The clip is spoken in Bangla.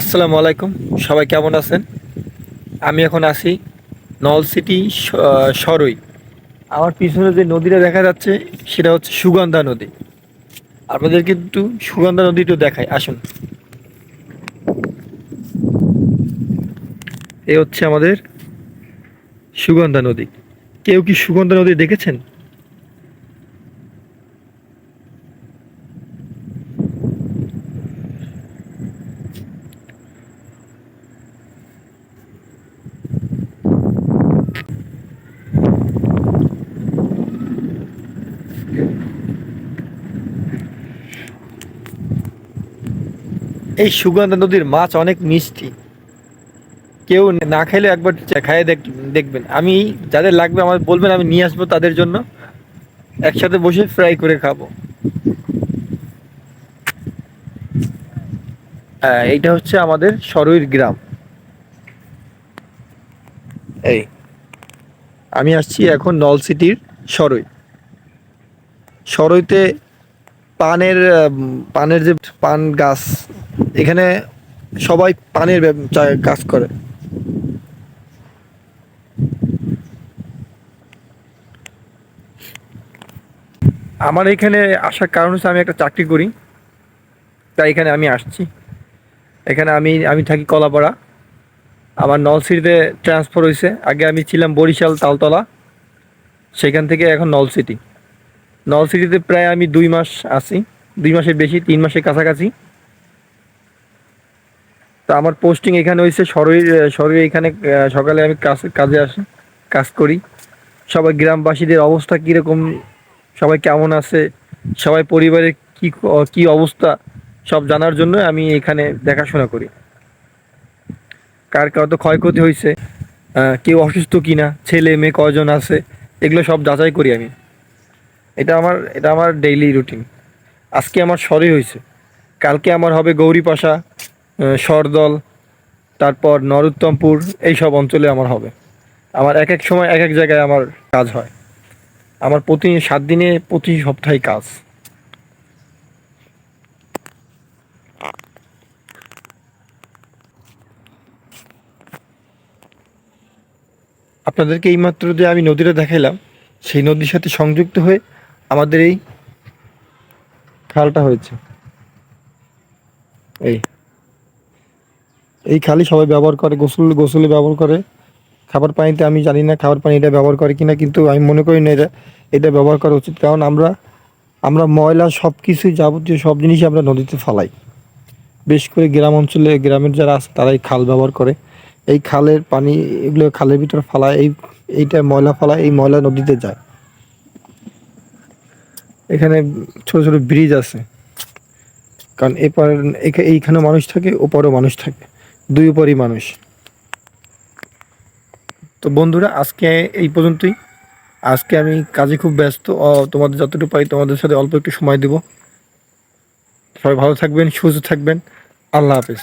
আসসালামু আলাইকুম। সবাই কেমন আছেন? আমি এখন আছি নল সিটি সরই। আমার পিছনে যে নদীটা দেখা যাচ্ছে, সেটা হচ্ছে সুগন্ধা নদী। আপনাদের কিন্তু সুগন্ধা নদীটা দেখায় আসুন। এ হচ্ছে আমাদের সুগন্ধা নদী। কেউ কি সুগন্ধা নদী দেখেছেন? এই সুগন্ধা নদীর মাছ অনেক মিষ্টি। কেউ না খাইলে একবার খাইয়ে দেখ দেখবেন। আমি যাদের লাগবে আমার বলবেন আমি নিয়ে আসব তাদের জন্য। একসাথে বসে ফ্রাই করে খাব। হ্যাঁ, এইটা হচ্ছে আমাদের সরইর গ্রাম। এই আমি আসছি এখন নল সিটির সরই। সরইতে পানের পানের যে পান গাছ এখানে সবাই পানের কাজ করে। আমার এখানে আসার কারণ হচ্ছে আমি একটা চাকরি করি, তাই এখানে আমি আসছি। এখানে আমি আমি থাকি কলাপাড়া। আমার নলসিটিতে ট্রান্সফার হয়েছে আগে আমি ছিলাম বরিশাল তালতলা, সেখান থেকে এখন নলসিটি নলসিটিতে প্রায় আমি দুই মাস আছি। দুই মাসের বেশি, তিন মাসের কাছাকাছি। তো আমার পোস্টিং এখানে হয়েছে শরীর শরীর এখানে সকালে আমি কাজ কাজে আসি কাজ করি। সবাই গ্রামবাসীদের অবস্থা কীরকম? সবাই কেমন আছে? সবাই পরিবারের কি কি অবস্থা? সব জানার জন্য আমি এখানে দেখাশোনা করি। কার কার তো ক্ষয়ক্ষতি হয়েছে কেউ অসুস্থ কিনা ছেলে মেয়ে কয়জন আছে এগুলো সব যাচাই করি আমি। এটা আমার এটা আমার ডেইলি রুটিন আজকে আমার সরই হয়েছে কালকে আমার হবে গৌরীপাশা আহ, সরদল, তারপর নরোত্তমপুর, এইসব অঞ্চলে আমার হবে। আমার এক এক সময় এক এক জায়গায় আমার কাজ হয়। আমার প্রতি সাত দিনে প্রতি সপ্তাহে কাজ। আপনাদেরকে এইমাত্র যে আমি নদীটা দেখাইলাম, সেই নদীর সাথে সংযুক্ত হয়ে আমাদের এই খালটা হয়েছে। এই। এই খালি সবাই ব্যবহার করে, গোসল, গোসলে ব্যবহার করে। খাবার পানিতে আমি জানি না খাবার পানি এটা ব্যবহার করে কিনা, কিন্তু আমি মনে করি না এটা এটা ব্যবহার করা উচিত। কারণ আমরা আমরা ময়লা সব কিছুই যাবতীয় সব জিনিসই আমরা নদীতে ফালাই। বেশ করে গ্রাম অঞ্চলে, গ্রামের যারা আছে, তারাই খাল ব্যবহার করে। এই খালের পানি এগুলো খালের ভিতরে ফালায়, এই, এইটা ময়লা ফালায়, এই ময়লা নদীতে যায়। এখানে ছোট ছোট ব্রিজ আছে। কারণ এপার, এখা- এইখানে মানুষ থাকে, ওপারেও মানুষ থাকে। দুই উপরই মানুষ। তো বন্ধুরা, আজকে এই পর্যন্তই। আজকে আমি কাজে খুব ব্যস্ত। তোমাদের যতটুকু পাই তোমাদের সাথে অল্প একটু সময় দেব। সবাই ভালো থাকবেন, সুস্থ থাকবেন। আল্লাহ হাফেজ।